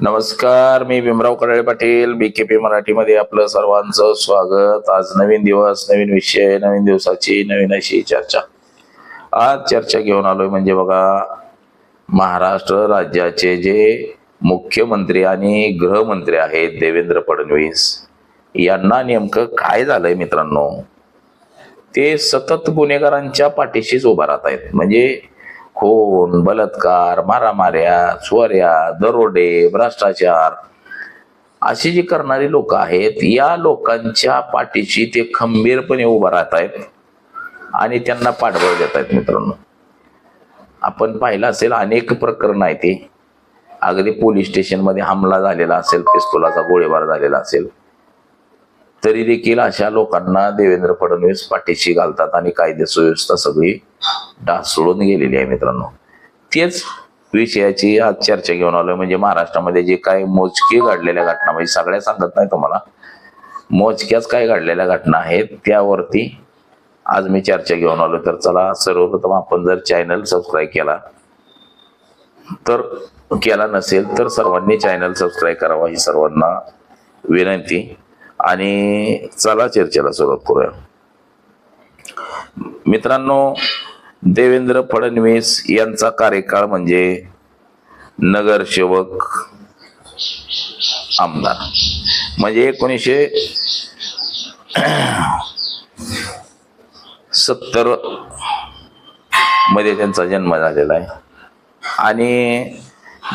नमस्कार मी भीमराव कडाळे पाटील बीकेपी मराठीमध्ये आपलं सर्वांचं स्वागत. आज नवीन दिवस नवीन विषय नवीन दिवसाची नवीन अशी चर्चा. आज चर्चा घेऊन आलोय म्हणजे बघा महाराष्ट्र राज्याचे जे मुख्यमंत्री आणि गृहमंत्री आहेत देवेंद्र फडणवीस यांना नेमकं काय झालंय मित्रांनो? ते सतत गुन्हेगारांच्या पाठीशीच उभा राहत आहेत. म्हणजे खून बलात्कार मारामाऱ्या चोऱ्या दरोडे भ्रष्टाचार अशी जी करणारी लोक आहेत या लोकांच्या पाठीशी ते खंबीरपणे उभा राहत आहेत आणि त्यांना पाठबळ देत आहेत मित्रांनो. आपण पाहिलं असेल अनेक प्रकरण आहे ते अगदी पोलीस स्टेशनमध्ये हमला झालेला असेल पिस्तुलाचा गोळीबार झालेला असेल. तरी देखील अशा लोकांना देवेंद्र फडणवीस पाठीशी घालतात आणि कायदे सुव्यवस्था सगळी ढासळून गेलेली आहे मित्रांनो. तेच विषयाची आज चर्चा घेऊन आलोय. म्हणजे महाराष्ट्रामध्ये जे काही मोजके घडलेल्या घटना म्हणजे सगळ्या सांगत नाही तुम्हाला मोजक्याच काय घडलेल्या घटना आहेत त्यावरती आज मी चर्चा घेऊन आलो तर चला सर्वप्रथम आपण जर चॅनल सबस्क्राईब केला तर केला नसेल तर सर्वांनी चॅनल सबस्क्राईब करावा ही सर्वांना विनंती. आणि चला चर्चेला सुरुवात करूया. मित्रांनो देवेंद्र फडणवीस यांचा कार्यकाळ म्हणजे नगरसेवक आमदार. म्हणजे एकोणीसशे सत्तरमध्ये त्यांचा जन्म झालेला आहे. आणि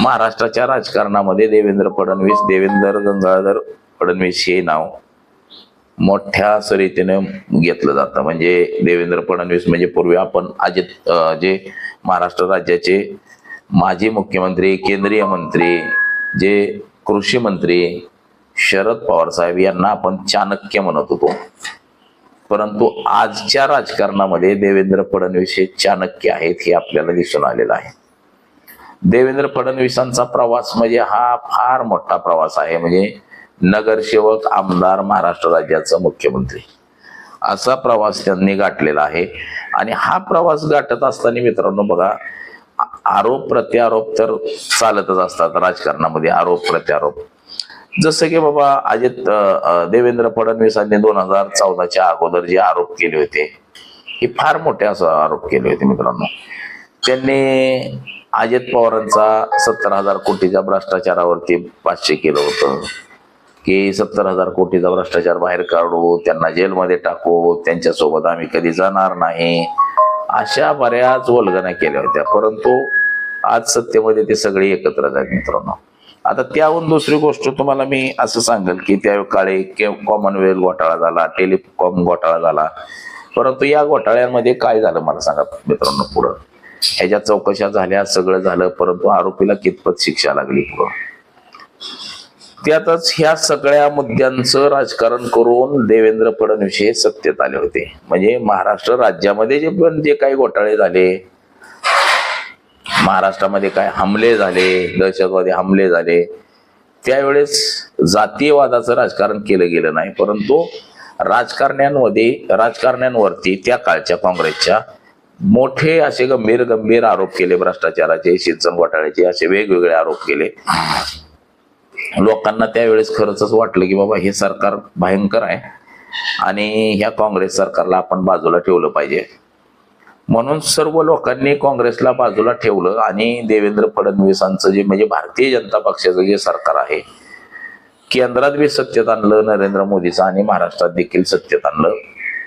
महाराष्ट्राच्या राजकारणामध्ये देवेंद्र फडणवीस देवेंद्र गंगाधर फडणवीस हे नाव मोठ्या सरीतीने घेतलं जातं. म्हणजे देवेंद्र फडणवीस म्हणजे पूर्वी आपण अजित जे महाराष्ट्र राज्याचे माजी मुख्यमंत्री केंद्रीय मंत्री जे कृषी मंत्री शरद पवार साहेब यांना आपण चाणक्य म्हणत होतो. परंतु आजच्या राजकारणामध्ये देवेंद्र फडणवीस हे चाणक्य आहेत हे आपल्याला दिसून आलेलं आहे. देवेंद्र फडणवीसांचा प्रवास म्हणजे हा फार मोठा प्रवास आहे. म्हणजे नगरसेवक आमदार महाराष्ट्र राज्याचा मुख्यमंत्री. असा प्रवास त्यांनी गाठलेला आहे. आणि हा प्रवास गाठत असताना मित्रांनो बघा आरोप प्रत्यारोप तर चालतच असतात राजकारणामध्ये आरोप प्रत्यारोप. जसं की बाबा अजित देवेंद्र फडणवीसांनी दोन हजार चौदाच्या अगोदर जे आरोप केले होते हे फार मोठे असं आरोप केले होते मित्रांनो. त्यांनी अजित पवारांचा सत्तर हजार कोटीच्या भ्रष्टाचारावरती पाचशे केलं होतं. की सत्तर हजार कोटीचा भ्रष्टाचार बाहेर काढू त्यांना जेलमध्ये टाकू त्यांच्यासोबत आम्ही कधी जाणार नाही. अशा बऱ्याच वल्गना केल्या होत्या. परंतु आज सत्तेमध्ये ते सगळे एकत्र आहेत मित्रांनो. आता त्याहून दुसरी गोष्ट तुम्हाला मी असं सांगेल की त्या काळी कॉमनवेल्थ घोटाळा झाला टेलिकॉम घोटाळा झाला. परंतु या घोटाळ्यांमध्ये काय झालं मला सांगा मित्रांनो पुढं? ह्याच्या चौकशा झाल्या सगळं झालं परंतु आरोपीला कितपत शिक्षा लागली पुढं? त्यातच ह्या सगळ्या मुद्द्यांचं राजकारण करून देवेंद्र फडणवीस हे सत्तेत आले होते. म्हणजे महाराष्ट्र राज्यामध्ये जे पण जे काही घोटाळे झाले महाराष्ट्रामध्ये काय हमले झाले दहशतवादी हमले झाले त्यावेळेस जातीयवादाचं राजकारण केलं गेलं नाही. परंतु राजकारण्यांमध्ये राजकारण्यांवरती त्या काळच्या काँग्रेसच्या मोठे असे गंभीर गंभीर आरोप केले भ्रष्टाचाराचे शिक्षण घोटाळ्याचे असे वेगवेगळे आरोप केले. लोकांना त्यावेळेस खरंच वाटलं की बाबा हे सरकार भयंकर आहे. आणि ह्या काँग्रेस सरकारला आपण बाजूला ठेवलं पाहिजे. म्हणून सर्व लोकांनी काँग्रेसला बाजूला ठेवलं आणि देवेंद्र फडणवीसांचं जे म्हणजे भारतीय जनता पक्षाचं जे सरकार आहे केंद्रात बी सत्तेत आणलं नरेंद्र मोदीचं आणि महाराष्ट्रात देखील सत्तेत आणलं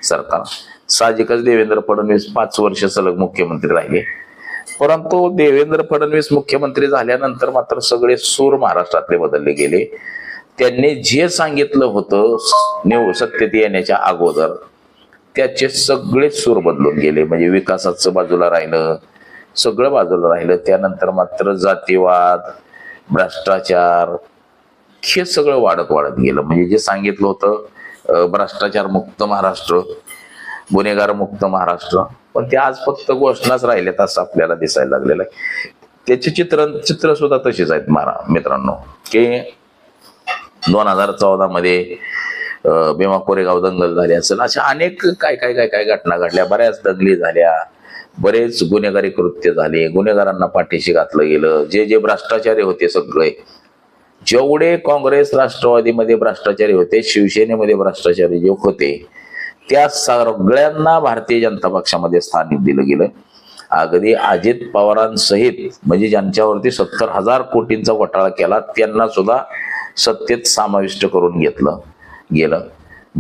सरकार. साहजिकच देवेंद्र फडणवीस पाच वर्ष सलग मुख्यमंत्री राहिले. परंतु देवेंद्र फडणवीस मुख्यमंत्री झाल्यानंतर मात्र सगळे सूर महाराष्ट्रातले बदलले गेले. त्यांनी जे सांगितलं होतं निव सत्तेत येण्याच्या अगोदर त्याचे सगळे सूर बदलून गेले. म्हणजे विकासाचं बाजूला राहिलं सगळं बाजूला राहिलं. त्यानंतर मात्र जातीवाद भ्रष्टाचार हे सगळं वाढत वाढत गेलं. म्हणजे जे सांगितलं होतं भ्रष्टाचार मुक्त महाराष्ट्र गुन्हेगार मुक्त महाराष्ट्र. पण ते आज फक्त घोषणाच राहिल्यात असं आपल्याला दिसायला लागलेलं आहे. त्याचे चित्र चित्र सुद्धा तशीच आहेत मारा मित्रांनो. की दोन हजार चौदा मध्ये भीमा कोरेगाव दंगल झाली असेल अशा अनेक काय काय काय काय घटना घडल्या. बऱ्याच दंगली झाल्या. बरेच गुन्हेगारी कृत्य झाले. गुन्हेगारांना पाठीशी घातलं गेलं. जे जे भ्रष्टाचारी होते सगळे. जेवढे काँग्रेस राष्ट्रवादीमध्ये भ्रष्टाचारी होते शिवसेनेमध्ये भ्रष्टाचारी जे होते त्या सगळ्यांना भारतीय जनता पक्षामध्ये स्थान दिलं गेलं. अगदी अजित पवारांसहित म्हणजे ज्यांच्यावरती सत्तर हजार कोटींचा घोटाळा केला त्यांना सुद्धा सत्तेत समाविष्ट करून घेतलं गेलं.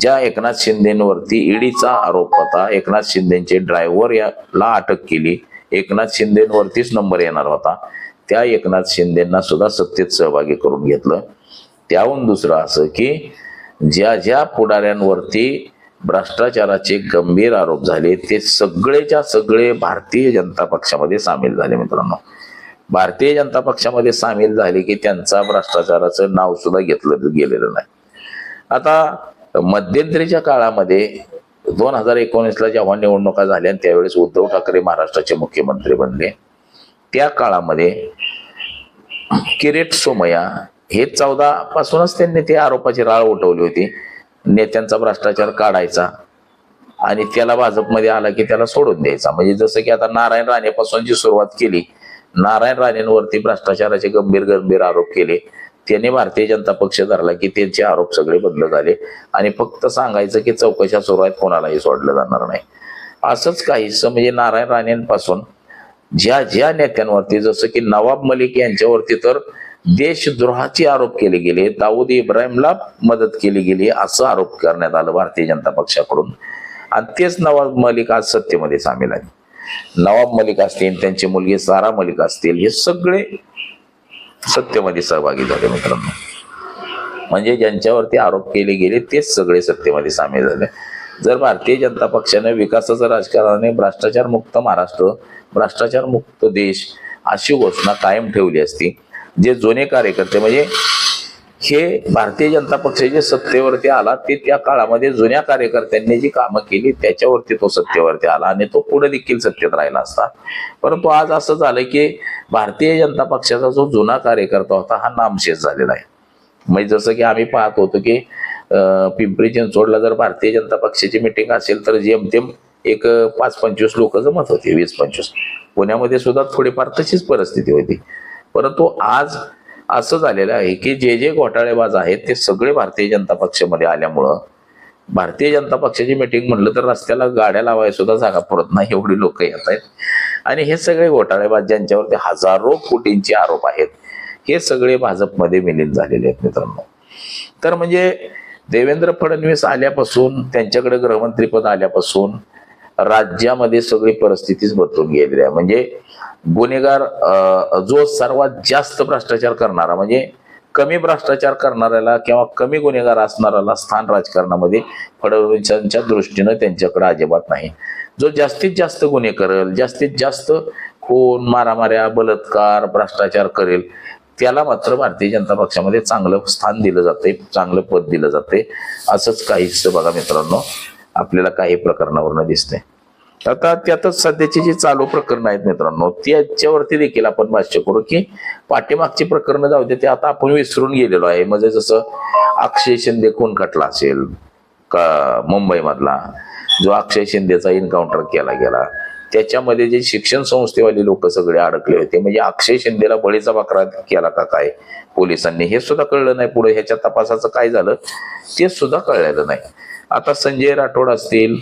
ज्या एकनाथ शिंदेवरती ईडीचा आरोप होता एकनाथ शिंदेचे ड्रायव्हर याला अटक केली एकनाथ शिंदेवरतीच नंबर येणार होता त्या एकनाथ शिंदेना सुद्धा सत्तेत सहभागी करून घेतलं. त्याहून दुसरं असं की ज्या ज्या पुढाऱ्यांवरती भ्रष्टाचाराचे गंभीर आरोप झाले. ते सगळेच्या सगळे भारतीय जनता पक्षामध्ये सामील झाले मित्रांनो. भारतीय जनता पक्षामध्ये सामील झाले की त्यांचा भ्रष्टाचाराचं नाव सुद्धा घेतलं गेलेलं नाही. आता मध्यंतरीच्या काळामध्ये दोन हजार एकोणीसला जेव्हा निवडणुका झाल्या त्यावेळेस उद्धव ठाकरे महाराष्ट्राचे मुख्यमंत्री बनले त्या काळामध्ये किरेट सोमया हे चौदा पासूनच त्यांनी ते आरोपाची राळ उठवली होती. नेत्यांचा भ्रष्टाचार काढायचा. आणि त्याला भाजपमध्ये आला की त्याला सोडून द्यायचा. म्हणजे जसं की आता नारायण राणेपासून जी सुरुवात केली नारायण राणेंवरती भ्रष्टाचाराचे गंभीर गंभीर आरोप केले. त्यांनी भारतीय जनता पक्ष धरला की त्यांचे आरोप सगळे बंद झाले. आणि फक्त सांगायचं की चौकशा सुरू आहेत कोणालाही सोडलं जाणार नाही. असंच काहीसं म्हणजे नारायण राणेंपासून ज्या ज्या नेत्यांवरती जसं की नवाब मलिक यांच्यावरती तर देशद्रोहाचे आरोप केले गेले दाऊद इब्राहिमला मदत केली गेली असं आरोप करण्यात आलं भारतीय जनता पक्षाकडून. आणि तेच नवाब मलिक आज सत्तेमध्ये सामील आहे नवाब मलिक असतील त्यांची मुलगी सारा मलिक असतील हे सगळे सत्तेमध्ये सहभागी झाले मित्रांनो. म्हणजे ज्यांच्यावरती आरोप केले गेले तेच सगळे सत्तेमध्ये सामील झाले. जर भारतीय जनता पक्षाने विकासाचं राजकारणाने भ्रष्टाचार मुक्त महाराष्ट्र भ्रष्टाचार मुक्त देश अशी घोषणा कायम ठेवली असती जे जुने कार्यकर्ते म्हणजे हे भारतीय जनता पक्षाचे सत्तेवरती आला ते त्या काळामध्ये जुन्या कार्यकर्त्यांनी जी कामं केली त्याच्यावरती तो सत्तेवरती आला आणि तो पुढे देखील सत्तेत राहिला असता. परंतु आज असं झालं की भारतीय जनता पक्षाचा जो जुना कार्यकर्ता होता हा नामशेष झालेला आहे. म्हणजे जसं की आम्ही पाहत होतो की पिंपरी चिंचवडला जर भारतीय जनता पक्षाची मिटिंग असेल तर जेमतेम एक पाच पंचवीस लोक जमत होते वीस पंचवीस. पुण्यामध्ये सुद्धा थोडीफार तशीच परिस्थिती होती. परंतु आज असं झालेलं आहे की जे जे घोटाळेबाज आहेत ते सगळे भारतीय जनता पक्षामध्ये आल्यामुळं भारतीय जनता पक्षाची मिटिंग म्हणलं तर रस्त्याला गाड्या लावायला सुद्धा जागा पुरत नाही एवढी लोक येत आहेत. आणि हे सगळे घोटाळेबाज ज्यांच्यावरती हजारो कोटींचे आरोप आहेत हे सगळे भाजपमध्ये विलीन झालेले आहेत मित्रांनो. तर म्हणजे देवेंद्र फडणवीस आल्यापासून त्यांच्याकडे गृहमंत्रीपद आल्यापासून राज्यामध्ये सगळी परिस्थितीच बदलून गेलेली आहे. म्हणजे गुन्हेगार जो सर्वात जास्त भ्रष्टाचार करणारा म्हणजे कमी भ्रष्टाचार करणाऱ्याला किंवा कमी गुन्हेगार असणाऱ्याला स्थान राजकारणामध्ये फडणवीसांच्या दृष्टीनं त्यांच्याकडे अजिबात नाही. जो जास्तीत जास्त गुन्हे करेल जास्तीत जास्त खून मारामाऱ्या बलात्कार भ्रष्टाचार करेल त्याला मात्र भारतीय जनता पक्षामध्ये चांगलं स्थान दिलं जाते चांगलं पद दिलं जाते असंच काहीच बघा मित्रांनो. आपल्याला काही प्रकरणावरनं दिसते आता त्यातच सध्याची जी चालू प्रकरणं आहेत मित्रांनो त्याच्यावरती देखील आपण भाष्य करू की पाठीमागची प्रकरणं जाऊ दे ते आता आपण विसरून गेलेलो आहे. म्हणजे जसं अक्षय शिंदे कोण खटला असेल का मुंबईमधला जो अक्षय शिंदेचा एन्काउंटर केला गेला त्याच्यामध्ये जे शिक्षण संस्थेवाले लोक सगळे अडकले होते म्हणजे अक्षय शिंदेला बळीचा बकरा केला का काय? पोलिसांनी. हे सुद्धा कळलं नाही पुढे. ह्याच्या तपासाचं काय झालं? ते सुद्धा कळलेलं नाही. आता संजय राठोड असतील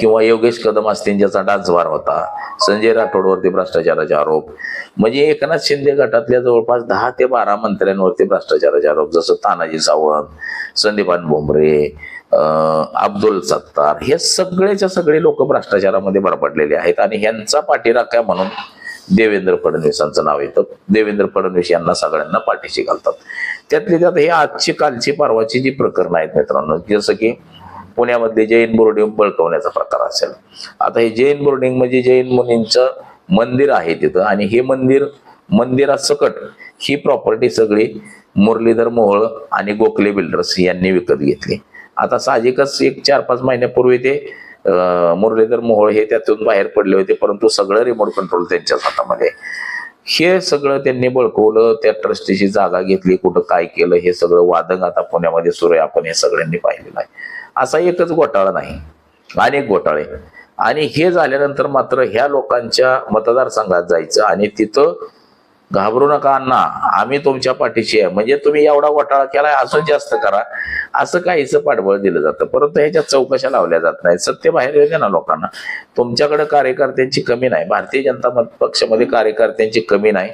किंवा योगेश कदम असतील ज्याचा डान्सवार होता. संजय राठोडवरती भ्रष्टाचाराचे आरोप. म्हणजे एकनाथ शिंदे गटातल्या जवळपास दहा ते बारा मंत्र्यांवरती भ्रष्टाचाराचे आरोप. जसं तानाजी सावंत संदीपान भुमरे अब्दुल सत्तार. हे सगळेच्या सगळे लोक भ्रष्टाचारामध्ये बरपडलेले आहेत आणि ह्यांचा पाठीराखा म्हणून देवेंद्र फडणवीसांचं नाव येतं. देवेंद्र फडणवीस यांना सगळ्यांना पाठीशी घालतात. त्यातली त्यात हे आजची कालची परवाची जी प्रकरणं आहेत मित्रांनो जसं की पुण्यामध्ये जैन बोर्डिंग बळकवण्याचा प्रकार असेल. आता हे जैन बोर्डिंग म्हणजे जैन मुनींचं मंदिर आहे तिथं आणि हे मंदिर मंदिरासकट ही प्रॉपर्टी सगळी मुरलीधर मोहोळ आणि गोखले बिल्डर्स यांनी विकत घेतली. आता साहजिकच एक चार पाच महिन्यापूर्वी ते मुरलीधर मोहोळ हे त्यातून बाहेर पडले होते परंतु सगळं रिमोट कंट्रोल त्यांच्याच हातामध्ये. हे सगळं त्यांनी बळकवलं त्या ट्रस्टीची जागा घेतली कुठं काय केलं हे सगळं वादंग आता पुण्यामध्ये सुरू आहे आपण हे सगळ्यांनी पाहिलेलं आहे. असा एकच घोटाळा नाही अनेक घोटाळे आणि हे झाल्यानंतर मात्र ह्या लोकांच्या मतदारसंघात जायचं आणि तिथं घाबरू नका अण्णा. आम्ही तुमच्या पाठीशी आहे. म्हणजे तुम्ही एवढा घोटाळा केलाय अजून जास्त करा. असं काहीच पाठबळ दिलं जातं. परंतु ह्याच्यात चौकशा लावल्या जात नाही सत्य बाहेर येते ना लोकांना. तुमच्याकडे कार्यकर्त्यांची कमी नाही. भारतीय जनता पक्षामध्ये कार्यकर्त्यांची कमी नाही.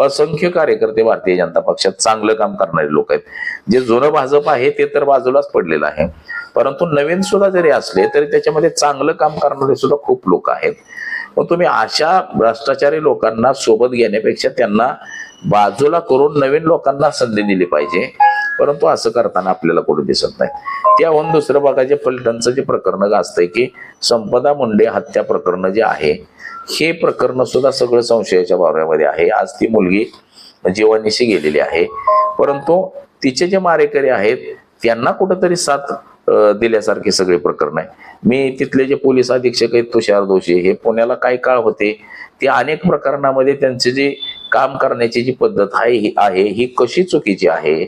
असंख्य कार्यकर्ते भारतीय जनता पक्षात चांगलं काम करणारे लोक आहेत. जे जुनं भाजप आहे ते तर बाजूलाच पडलेलं आहे. परंतु नवीन सुद्धा जरी असले तरी त्याच्यामध्ये चांगलं काम करणारे सुद्धा खूप लोक आहेत. मग तुम्ही अशा भ्रष्टाचारी लोकांना सोबत घेण्यापेक्षा त्यांना बाजूला करून नवीन लोकांना संधी दिली पाहिजे. परंतु असं करताना आपल्याला कुठे दिसत नाही. त्याहून दुसरं बघा जे फलटणचं जे प्रकरण गाजतंय की संपदा मुंडे हत्या प्रकरण जे आहे हे प्रकरण सुद्धा सगळं संशयाच्या वावरामध्ये आहे. आज ती मुलगी जीवानिशी गेलेली आहे. परंतु तिचे जे मारेकरी आहेत त्यांना कुठंतरी साथ दिल्यासारखे सगळे प्रकरण आहे. मी तिथले जे पोलीस अधीक्षक आहेत तुषार दोषी हे पुण्याला काय काळ होते ते अनेक प्रकरणामध्ये त्यांचे जे काम करण्याची जी पद्धत आहे ही आहे ही कशी चुकीची आहे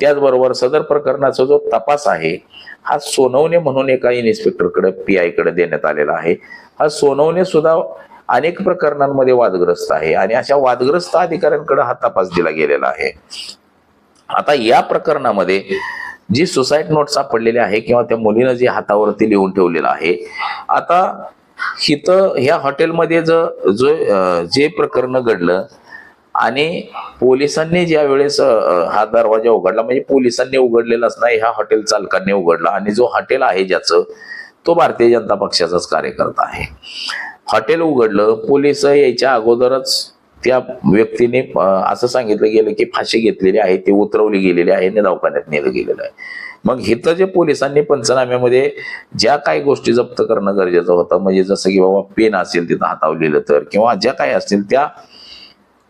त्याचबरोबर सदर प्रकरणाचा जो तपास आहे हा सोनवणे म्हणून एका इन्स्पेक्टरकडे पी आयकडे देण्यात आलेला आहे. हा सोनवणे सुद्धा अनेक प्रकरणांमध्ये वादग्रस्त आहे आणि अशा वादग्रस्त अधिकाऱ्यांकडे हा तपास दिला गेलेला आहे. आता या प्रकरणामध्ये जी सुसाईड नोट सापडलेली आहे किंवा त्या मुलीनं जे हातावरती लिहून ठेवलेलं आहे आता इथं ह्या हॉटेलमध्ये ज जो जे प्रकरण घडलं आणि पोलिसांनी ज्या वेळेस हा दरवाजा उघडला म्हणजे पोलिसांनी उघडलेलाच नाही ह्या हॉटेल चालकांनी उघडला आणि जो हॉटेल आहे ज्याचं तो भारतीय जनता पक्षाचाच कार्यकर्ता आहे. हॉटेल उघडलं पोलीस यायच्या अगोदरच त्या व्यक्तीने असं सांगितलं गेलं की फाशी घेतलेली आहे ती उतरवली गेलेली आहे आणि दवाखान्यात नेलं गेलेलं आहे. मग इथं जे पोलिसांनी पंचनाम्यामध्ये ज्या काही गोष्टी जप्त करणं गरजेचं होतं म्हणजे जसं की बाबा पेन असेल तिथं हातावलेलं तर किंवा ज्या काही असतील त्या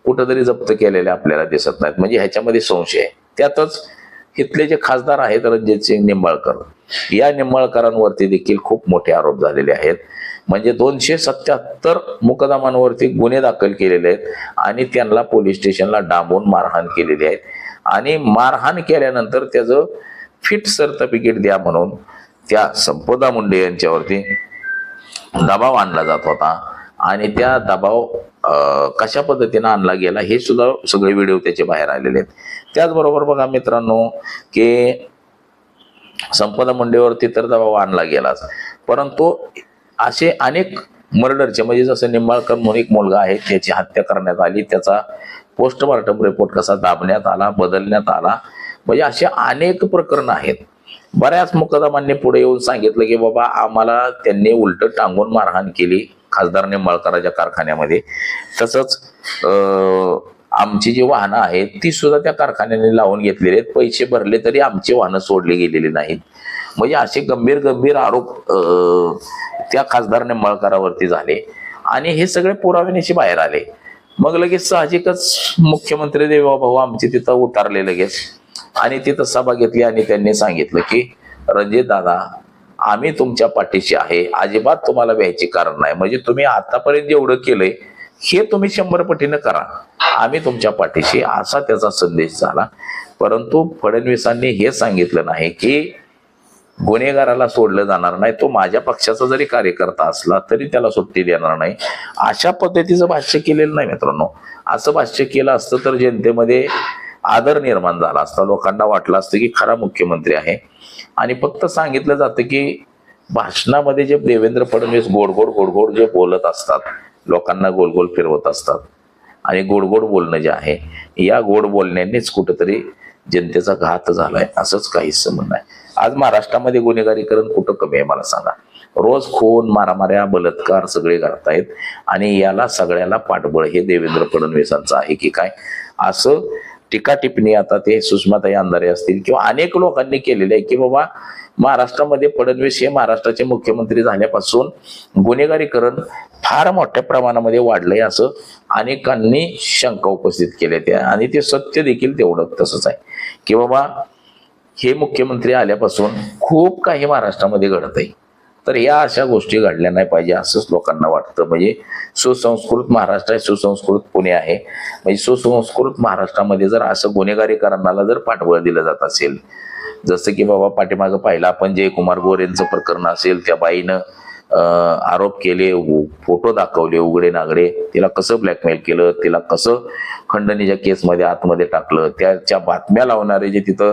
कुठंतरी जप्त केलेल्या आपल्याला दिसत नाहीत. म्हणजे ह्याच्यामध्ये संशय आहे. त्यातच इथले जे खासदार आहेत रणजित सिंग निंबाळकर या निंबाळकरांवरती देखील खूप मोठे आरोप झालेले आहेत. म्हणजे दोनशे सत्याहत्तर मुकदमांवरती गुन्हे दाखल केलेले आहेत आणि त्यांना पोलीस स्टेशनला डांबून मारहाण केलेली आहे. आणि मारहाण केल्यानंतर त्याचं फिट सर्टिफिकेट द्या म्हणून त्या संपदा मुंडे यांच्यावरती दबाव आणला जात होता. आणि त्या दबाव कशा पद्धतीनं आणला गेला हे सुद्धा सगळे व्हिडिओ त्याचे बाहेर आलेले आहेत. त्याचबरोबर बघा मित्रांनो की संपदा मुंडेवरती तर दबाव आणला गेलाच. परंतु असे अनेक मर्डरचे म्हणजे जसं निंबाळकर म्हणून एक मुलगा आहे त्याची हत्या करण्यात आली त्याचा पोस्टमार्टम रिपोर्ट कसा दाबण्यात आला बदलण्यात आला म्हणजे असे अनेक प्रकरण आहेत. बऱ्याच मुकदमांनी पुढे येऊन सांगितलं की बाबा आम्हाला त्यांनी उलट टांगून मारहाण केली खासदार निंबाळकराच्या कारखान्यामध्ये. तसंच आमची जी वाहनं आहेत ती सुद्धा त्या कारखान्याने लावून घेतलेली आहेत. पैसे भरले तरी आमची वाहनं सोडली गेलेली नाहीत. म्हणजे असे गंभीर गंभीर आरोप त्या खासदार निंबाळकरावरती झाले. आणि हे सगळे पुरावे बाहेर आले. मग लगेच साहजिकच मुख्यमंत्री देवाभाऊ आमचे तिथं उतारले लगेच. आणि तिथं सभा घेतली आणि त्यांनी सांगितलं की रणजित दादा आम्ही तुमच्या पाठीशी आहे. अजिबात तुम्हाला व्यायचे कारण नाही. म्हणजे तुम्ही आतापर्यंत जेवढं केलंय हे तुम्ही शंभर पटीनं करा. आम्ही तुमच्या पाठीशी असा त्याचा संदेश झाला. परंतु फडणवीसांनी हे सांगितलं नाही की गुन्हेगाराला सोडलं जाणार नाही. तो माझ्या पक्षाचा जरी कार्यकर्ता असला तरी त्याला सुट्टी देणार नाही. अशा पद्धतीचं भाष्य केलेलं नाही मित्रांनो. असं भाष्य केलं असतं तर जनतेमध्ये आदर निर्माण झाला असता. लोकांना वाटलं असतं की खरा मुख्यमंत्री आहे. आणि फक्त सांगितलं जातं की भाषणामध्ये जे देवेंद्र फडणवीस गोड गोड गोड गोड जे बोलत असतात लोकांना गोल गोल फिरवत असतात. आणि गोड गोड बोलणं जे आहे या गोड बोलण्यानेच कुठंतरी जनतेचा घात झालाय असंच काहीच म्हणणं आहे. आज महाराष्ट्रामध्ये गुन्हेगारीकरण कुठं कमी आहे मला सांगा. रोज खून मारामाऱ्या बलात्कार सगळे करतायत आणि याला सगळ्याला पाठबळ हे देवेंद्र फडणवीसांचं आहे की काय? असं टीका टिप्पणी आता ते सुषमाताई अंधारे असतील किंवा अनेक लोकांनी केलेले आहे की बाबा महाराष्ट्रामध्ये फडणवीस हे महाराष्ट्राचे मुख्यमंत्री झाल्यापासून गुन्हेगारीकरण फार मोठ्या प्रमाणामध्ये वाढलंय असं अनेकांनी शंका उपस्थित केल्या त्या. आणि ते सत्य देखील तेवढं तसंच आहे. की बाबा हे मुख्यमंत्री आल्यापासून खूप काही महाराष्ट्रामध्ये घडत आहे तर या अशा गोष्टी घडल्या नाही पाहिजे असंच लोकांना वाटतं. म्हणजे सुसंस्कृत महाराष्ट्र आहे सुसंस्कृत पुणे आहे. म्हणजे सुसंस्कृत महाराष्ट्रामध्ये जर असं गुन्हेगारीकरणाला जर पाठबळ दिलं जात असेल जसं की बाबा पाठीमागं पाहिलं आपण जे कुमार गोरेंचं प्रकरण असेल त्या बाईनं आरोप केले उ- फोटो दाखवले उघडे नागडे तिला कसं ब्लॅकमेल केलं तिला कसं खंडणीच्या केसमध्ये आतमध्ये टाकलं त्याच्या बातम्या लावणारे जे तिथं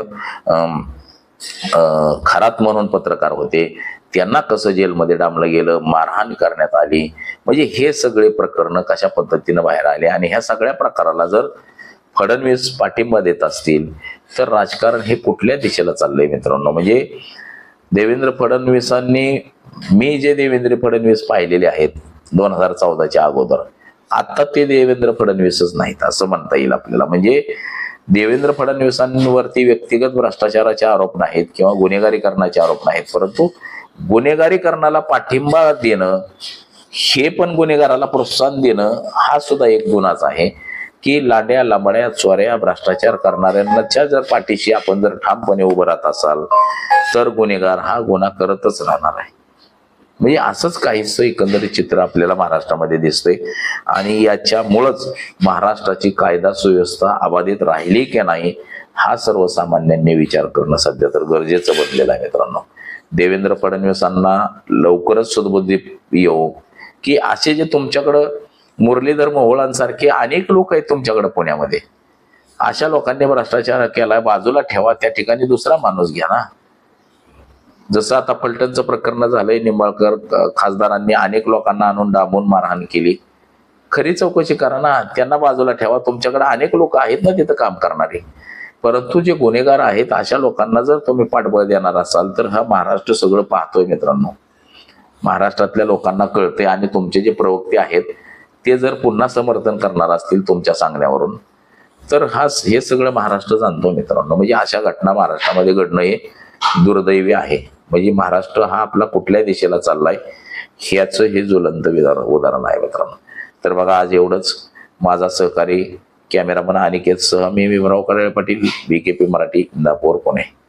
खरात म्हणून पत्रकार होते त्यांना कसं जेलमध्ये डांबलं गेलं मारहाण करण्यात आली म्हणजे हे सगळे प्रकरण कशा पद्धतीनं बाहेर आले आणि ह्या सगळ्या प्रकाराला जर फडणवीस पाठिंबा देत असतील तर राजकारण हे कुठल्या दिशेला चाललंय मित्रांनो? म्हणजे देवेंद्र फडणवीसांनी मी जे देवेंद्र फडणवीस पाहिलेले आहेत दोन हजार चौदाच्या अगोदर आता ते देवेंद्र फडणवीसच नाहीत असं म्हणता येईल आपल्याला. म्हणजे देवेंद्र फडणवीसांवरती व्यक्तिगत भ्रष्टाचाराचे आरोप नाहीत किंवा गुन्हेगारीकरणाचे आरोप नाहीत परंतु गुन्हेगारीकरणाला पाठिंबा देणं हे पण गुन्हेगाराला प्रोत्साहन देणं हा सुद्धा एक गुन्हाच आहे. की लाड्या लांबड्या चोऱ्या भ्रष्टाचार करणाऱ्यांच्या जर पाठीशी आपण जर ठामपणे उभं राहत असाल तर गुन्हेगार हा गुन्हा करतच राहणार आहे. म्हणजे असंच काहीच एकंदरीत चित्र आपल्याला महाराष्ट्रामध्ये दिसतंय. आणि याच्यामुळंच महाराष्ट्राची कायदा सुव्यवस्था अबाधित राहिली की नाही हा सर्वसामान्यांनी विचार करणं सध्या तर गरजेचं बनलेलं आहे मित्रांनो. देवेंद्र फडणवीसांना लवकरच सद्बुद्धी येऊ की असे जे तुमच्याकडं मुरलीधर मोहोळांसारखे अनेक लोक आहेत तुमच्याकडे पुण्यामध्ये. अशा लोकांनी भ्रष्टाचार केला बाजूला ठेवा त्या ठिकाणी दुसरा माणूस घ्या ना. जसं आता फलटणचं प्रकरण झालंय निंबाळकर खासदारांनी अनेक लोकांना आणून डाबून मारहाण केली. खरी चौकशी करा ना त्यांना बाजूला ठेवा तुमच्याकडे अनेक लोक आहेत ना तिथं काम करणारे. परंतु जे गुन्हेगार आहेत अशा लोकांना जर तुम्ही पाठबळ देणार असाल तर हा महाराष्ट्र सगळं पाहतोय मित्रांनो. महाराष्ट्रातल्या लोकांना कळते आणि तुमचे जे प्रवक्ते आहेत ते जर पुन्हा समर्थन करणार असतील तुमच्या सांगण्यावरून तर हा हे सगळं महाराष्ट्र जाणतो मित्रांनो. म्हणजे अशा घटना महाराष्ट्रामध्ये घडणं हे दुर्दैवी आहे. म्हणजे महाराष्ट्र हा आपला कुठल्या दिशेला चाललाय ह्याचं हे ज्वलंत विधान- उदाहरण आहे मित्रांनो. तर बघा आज एवढंच. माझा सहकारी कॅमेरामन अनिकेत सह मी विमराव कराळे पाटील पी मराठी इंदापूर पुणे.